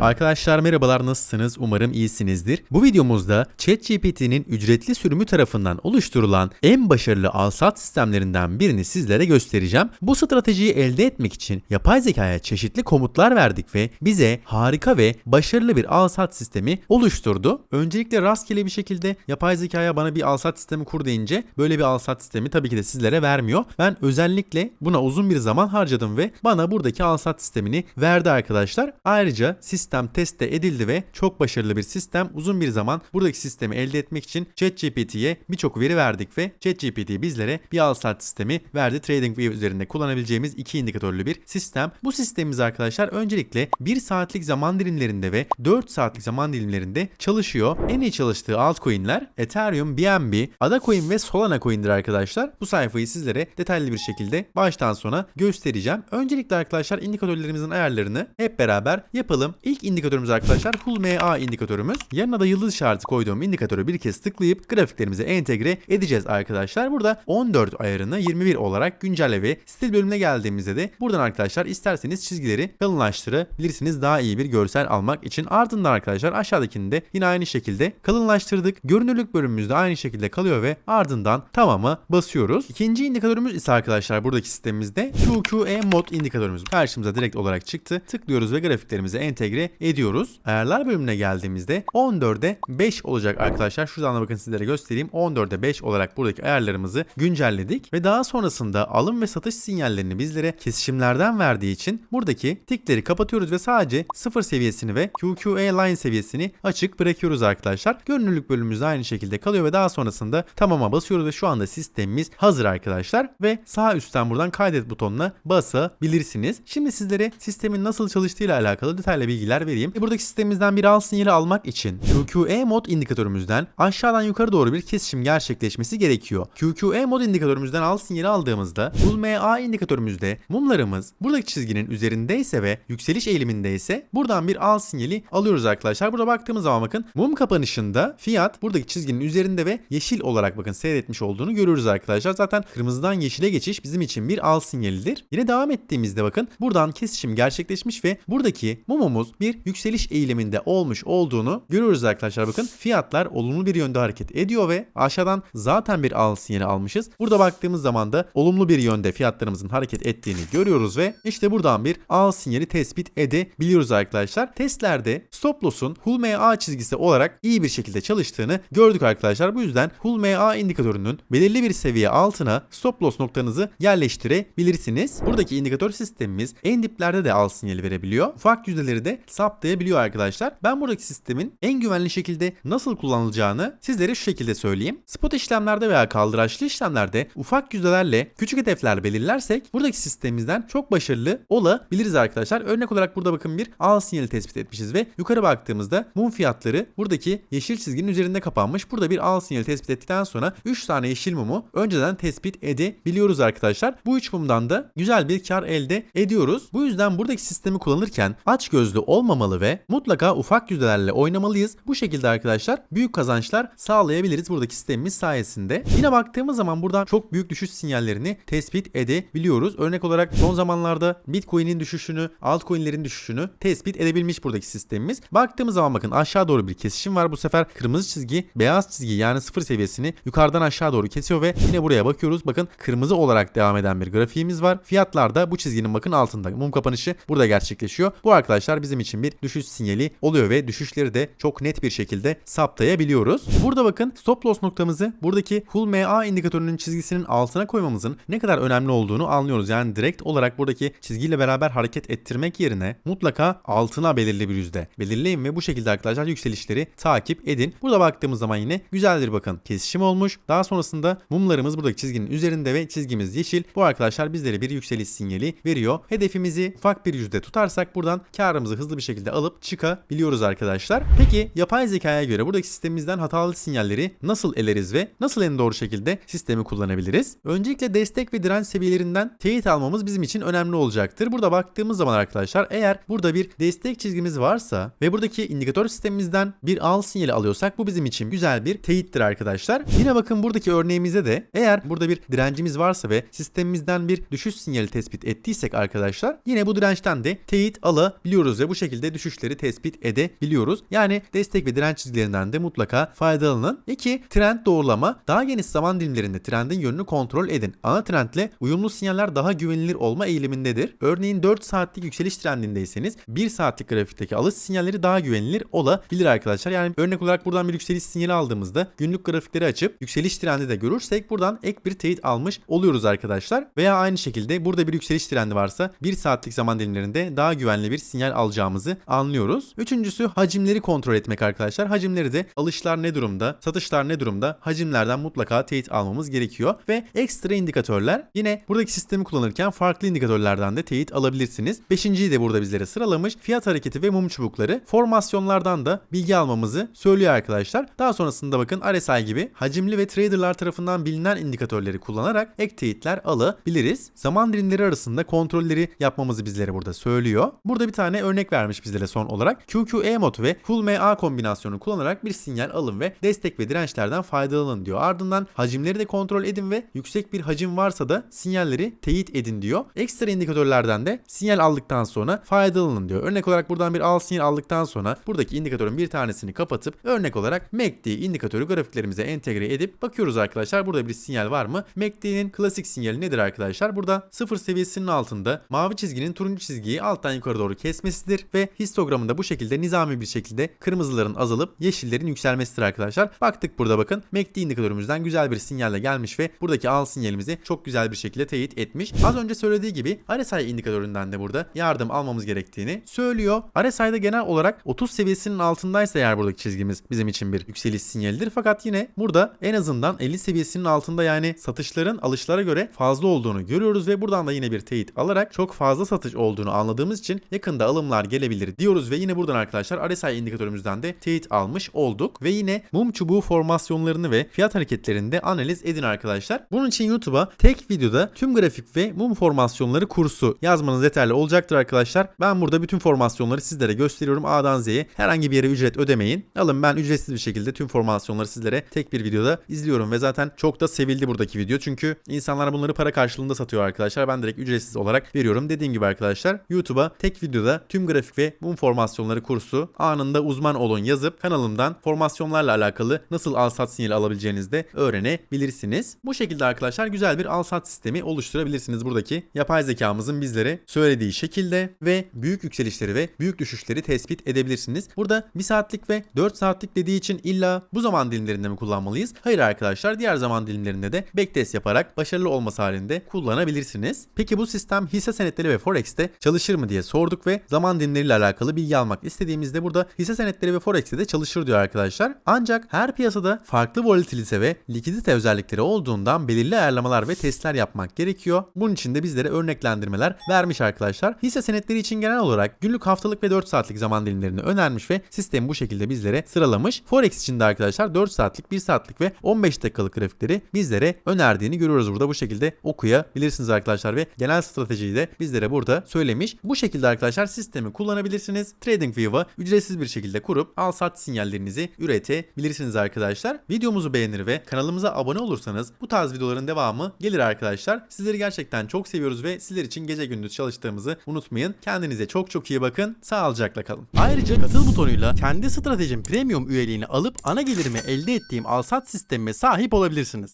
Arkadaşlar merhabalar nasılsınız? Umarım iyisinizdir. Bu videomuzda ChatGPT'nin ücretli sürümü tarafından oluşturulan en başarılı alsat sistemlerinden birini sizlere göstereceğim. Bu stratejiyi elde etmek için yapay zekaya çeşitli komutlar verdik ve bize harika ve başarılı bir alsat sistemi oluşturdu. Öncelikle rastgele bir şekilde yapay zekaya bana bir alsat sistemi kur deyince böyle bir alsat sistemi tabii ki de sizlere vermiyor. Ben özellikle buna uzun bir zaman harcadım ve bana buradaki alsat sistemini verdi arkadaşlar. Ayrıca sistem test de edildi ve çok başarılı bir sistem. Uzun bir zaman buradaki sistemi elde etmek için ChatGPT'ye birçok veri verdik ve ChatGPT bizlere bir alsat sistemi verdi. TradingView üzerinde kullanabileceğimiz iki indikatörlü bir sistem. Bu sistemimiz arkadaşlar öncelikle 1 saatlik zaman dilimlerinde ve 4 saatlik zaman dilimlerinde çalışıyor. En iyi çalıştığı altcoin'ler Ethereum, BNB, Adacoin ve Solana coin'dir arkadaşlar. Bu sayfayı sizlere detaylı bir şekilde baştan sona göstereceğim. Öncelikle arkadaşlar indikatörlerimizin ayarlarını hep beraber yapalım. İlk indikatörümüz arkadaşlar HUL-MA indikatörümüz. Yanına da yıldız işareti koyduğum indikatörü bir kez tıklayıp grafiklerimize entegre edeceğiz arkadaşlar. Burada 14 ayarını 21 olarak güncelle ve stil bölümüne geldiğimizde de buradan arkadaşlar isterseniz çizgileri kalınlaştırabilirsiniz daha iyi bir görsel almak için. Ardından arkadaşlar aşağıdakini de yine aynı şekilde kalınlaştırdık. Görünürlük bölümümüzde aynı şekilde kalıyor ve ardından tamamı basıyoruz. İkinci indikatörümüz ise arkadaşlar buradaki sistemimizde QQE mod indikatörümüz karşımıza direkt olarak çıktı. Tıklıyoruz ve grafiklerimize entegre ediyoruz. Ayarlar bölümüne geldiğimizde 14'e 5 olacak arkadaşlar. Şuradan da bakın sizlere göstereyim. 14'e 5 olarak buradaki ayarlarımızı güncelledik ve daha sonrasında alım ve satış sinyallerini bizlere kesişimlerden verdiği için buradaki tikleri kapatıyoruz ve sadece 0 seviyesini ve QQE line seviyesini açık bırakıyoruz arkadaşlar. Görünürlük bölümümüz aynı şekilde kalıyor ve daha sonrasında tamama basıyoruz ve şu anda sistemimiz hazır arkadaşlar ve sağ üstten buradan kaydet butonuna basabilirsiniz. Şimdi sizlere sistemin nasıl çalıştığıyla alakalı detaylı bilgiler vereyim. E, Buradaki sistemimizden bir al sinyali almak için QQE mod indikatörümüzden aşağıdan yukarı doğru bir kesişim gerçekleşmesi gerekiyor. QQE mod indikatörümüzden al sinyali aldığımızda MA indikatörümüzde mumlarımız buradaki çizginin üzerindeyse ve yükseliş eğilimindeyse buradan bir al sinyali alıyoruz arkadaşlar. Burada baktığımız zaman bakın mum kapanışında fiyat buradaki çizginin üzerinde ve yeşil olarak bakın seyretmiş olduğunu görüyoruz arkadaşlar. Zaten kırmızıdan yeşile geçiş bizim için bir al sinyalidir. Yine devam ettiğimizde bakın buradan kesişim gerçekleşmiş ve buradaki mumumuz bir yükseliş eğiliminde olmuş olduğunu görüyoruz arkadaşlar. Bakın fiyatlar olumlu bir yönde hareket ediyor ve aşağıdan zaten bir al sinyali almışız. Burada baktığımız zaman da olumlu bir yönde fiyatlarımızın hareket ettiğini görüyoruz ve işte buradan bir al sinyali tespit edebiliyoruz arkadaşlar. Testlerde stop loss'un Hull MA çizgisi olarak iyi bir şekilde çalıştığını gördük arkadaşlar. Bu yüzden Hull MA indikatörünün belirli bir seviye altına stop loss noktanızı yerleştirebilirsiniz. Buradaki indikatör sistemimiz en diplerde de al sinyali verebiliyor. Ufak yüzdeleri de saptayabiliyor arkadaşlar. Ben buradaki sistemin en güvenli şekilde nasıl kullanılacağını sizlere şu şekilde söyleyeyim. Spot işlemlerde veya kaldıraçlı işlemlerde ufak yüzdelerle küçük hedefler belirlersek buradaki sistemimizden çok başarılı olabiliriz arkadaşlar. Örnek olarak burada bakın bir al sinyali tespit etmişiz ve yukarı baktığımızda mum fiyatları buradaki yeşil çizginin üzerinde kapanmış. Burada bir al sinyali tespit ettikten sonra 3 tane yeşil mumu önceden tespit edebiliyoruz arkadaşlar. Bu 3 mumdan da güzel bir kar elde ediyoruz. Bu yüzden buradaki sistemi kullanırken aç gözlü olmamalı ve mutlaka ufak yüzdelerle oynamalıyız. Bu şekilde arkadaşlar büyük kazançlar sağlayabiliriz buradaki sistemimiz sayesinde. Yine baktığımız zaman buradan çok büyük düşüş sinyallerini tespit edebiliyoruz. Örnek olarak son zamanlarda Bitcoin'in düşüşünü, altcoin'lerin düşüşünü tespit edebilmiş buradaki sistemimiz. Baktığımız zaman bakın aşağı doğru bir kesişim var. Bu sefer kırmızı çizgi, beyaz çizgi yani sıfır seviyesini yukarıdan aşağı doğru kesiyor ve yine buraya bakıyoruz. Bakın kırmızı olarak devam eden bir grafiğimiz var. Fiyatlar da bu çizginin bakın altında. Mum kapanışı burada gerçekleşiyor. Bu arkadaşlar bizim için bir düşüş sinyali oluyor ve düşüşleri de çok net bir şekilde saptayabiliyoruz. Burada bakın stop loss noktamızı buradaki Hull MA indikatörünün çizgisinin altına koymamızın ne kadar önemli olduğunu anlıyoruz. Yani direkt olarak buradaki çizgiyle beraber hareket ettirmek yerine mutlaka altına belirli bir yüzde belirleyin ve bu şekilde arkadaşlar yükselişleri takip edin. Burada baktığımız zaman yine güzeldir bakın kesişim olmuş. Daha sonrasında mumlarımız buradaki çizginin üzerinde ve çizgimiz yeşil. Bu arkadaşlar bizlere bir yükseliş sinyali veriyor. Hedefimizi ufak bir yüzde tutarsak buradan karımızı hızlı bir şekilde alıp çıkabiliyoruz arkadaşlar. Peki yapay zekaya göre buradaki sistemimizden hatalı sinyalleri nasıl eleriz ve nasıl en doğru şekilde sistemi kullanabiliriz? Öncelikle destek ve direnç seviyelerinden teyit almamız bizim için önemli olacaktır. Burada baktığımız zaman arkadaşlar eğer burada bir destek çizgimiz varsa ve buradaki indikatör sistemimizden bir al sinyali alıyorsak bu bizim için güzel bir teyittir arkadaşlar. Yine bakın buradaki örneğimize de eğer burada bir direncimiz varsa ve sistemimizden bir düşüş sinyali tespit ettiysek arkadaşlar yine bu dirençten de teyit alabiliyoruz ve bu şekilde şekilde düşüşleri tespit edebiliyoruz. Yani destek ve direnç çizgilerinden de mutlaka faydalanın. 2. Trend doğrulama. Daha geniş zaman dilimlerinde trendin yönünü kontrol edin. Ana trendle uyumlu sinyaller daha güvenilir olma eğilimindedir. Örneğin 4 saatlik yükseliş trendindeyseniz 1 saatlik grafikteki alış sinyalleri daha güvenilir olabilir arkadaşlar. Yani örnek olarak buradan bir yükseliş sinyali aldığımızda günlük grafikleri açıp yükseliş trendi de görürsek buradan ek bir teyit almış oluyoruz arkadaşlar. Veya aynı şekilde burada bir yükseliş trendi varsa 1 saatlik zaman dilimlerinde daha güvenli bir sinyal alacağımızı anlıyoruz. Üçüncüsü hacimleri kontrol etmek arkadaşlar. Hacimleri de alışlar ne durumda, satışlar ne durumda hacimlerden mutlaka teyit almamız gerekiyor. Ve ekstra indikatörler yine buradaki sistemi kullanırken farklı indikatörlerden de teyit alabilirsiniz. Beşinciyi de burada bizlere sıralamış. Fiyat hareketi ve mum çubukları formasyonlardan da bilgi almamızı söylüyor arkadaşlar. Daha sonrasında bakın RSI gibi hacimli ve traderlar tarafından bilinen indikatörleri kullanarak ek teyitler alabiliriz. Zaman dilimleri arasında kontrolleri yapmamızı bizlere burada söylüyor. Burada bir tane örnek vermiş bizlere son olarak. QQE mod ve Full MA kombinasyonu kullanarak bir sinyal alın ve destek ve dirençlerden faydalanın diyor. Ardından hacimleri de kontrol edin ve yüksek bir hacim varsa da sinyalleri teyit edin diyor. Ekstra indikatörlerden de sinyal aldıktan sonra faydalanın diyor. Örnek olarak buradan bir al sinyal aldıktan sonra buradaki indikatörün bir tanesini kapatıp örnek olarak MACD indikatörü grafiklerimize entegre edip bakıyoruz arkadaşlar burada bir sinyal var mı? MACD'nin klasik sinyali nedir arkadaşlar? Burada sıfır seviyesinin altında mavi çizginin turuncu çizgiyi alttan yukarı doğru kesmesidir ve histogramında bu şekilde nizami bir şekilde kırmızıların azalıp yeşillerin yükselmesidir arkadaşlar. Baktık burada bakın MACD indikatörümüzden güzel bir sinyalle gelmiş ve buradaki al sinyalimizi çok güzel bir şekilde teyit etmiş. Az önce söylediği gibi RSI indikatöründen de burada yardım almamız gerektiğini söylüyor. RSI'de genel olarak 30 seviyesinin altındaysa eğer buradaki çizgimiz bizim için bir yükseliş sinyalidir. Fakat yine burada en azından 50 seviyesinin altında yani satışların alışlara göre fazla olduğunu görüyoruz ve buradan da yine bir teyit alarak çok fazla satış olduğunu anladığımız için yakında alımlar gelebilir diyoruz ve yine buradan arkadaşlar RSI indikatörümüzden de teyit almış olduk ve yine mum çubuğu formasyonlarını ve fiyat hareketlerini de analiz edin arkadaşlar. Bunun için YouTube'a tek videoda tüm grafik ve mum formasyonları kursu yazmanız yeterli olacaktır arkadaşlar. Ben burada bütün formasyonları sizlere gösteriyorum A'dan Z'ye. Herhangi bir yere ücret ödemeyin. Alın ben ücretsiz bir şekilde tüm formasyonları sizlere tek bir videoda izliyorum ve zaten çok da sevildi buradaki video. Çünkü insanlar bunları para karşılığında satıyor arkadaşlar. Ben direkt ücretsiz olarak veriyorum. Dediğim gibi arkadaşlar YouTube'a tek videoda tüm grafik ve mum formasyonları kursu anında uzman olun yazıp kanalımdan formasyonlarla alakalı nasıl al sat sinyali alabileceğinizi de öğrenebilirsiniz. Bu şekilde arkadaşlar güzel bir al sat sistemi oluşturabilirsiniz buradaki yapay zekamızın bizlere söylediği şekilde ve büyük yükselişleri ve büyük düşüşleri tespit edebilirsiniz. Burada 1 saatlik ve 4 saatlik dediği için illa bu zaman dilimlerinde mi kullanmalıyız? Hayır arkadaşlar diğer zaman dilimlerinde de backtest yaparak başarılı olması halinde kullanabilirsiniz. Peki bu sistem hisse senetleri ve forex'te çalışır mı diye sorduk ve zaman dilimleriyle alakalı bilgi almak istediğimizde burada hisse senetleri ve forex'te de çalışır diyor arkadaşlar. Ancak her piyasada farklı volatilite ve likidite özellikleri olduğundan belirli ayarlamalar ve testler yapmak gerekiyor. Bunun için de bizlere örneklendirmeler vermiş arkadaşlar. Hisse senetleri için genel olarak günlük haftalık ve 4 saatlik zaman dilimlerini önermiş ve sistemi bu şekilde bizlere sıralamış. Forex için de arkadaşlar 4 saatlik, 1 saatlik ve 15 dakikalık grafikleri bizlere önerdiğini görüyoruz burada bu şekilde okuyabilirsiniz arkadaşlar ve genel stratejiyi de bizlere burada söylemiş. Bu şekilde arkadaşlar sistemi kullanabilirsiniz. TradingView'a ücretsiz bir şekilde kurup al sat sinyallerinizi üretebilirsiniz arkadaşlar. Videomuzu beğenir ve kanalımıza abone olursanız bu tarz videoların devamı gelir arkadaşlar. Sizleri gerçekten çok seviyoruz ve sizler için gece gündüz çalıştığımızı unutmayın. Kendinize çok çok iyi bakın. Sağlıcakla kalın. Ayrıca katıl butonuyla kendi stratejim premium üyeliğini alıp ana gelirimi elde ettiğim alsat sistemime sahip olabilirsiniz.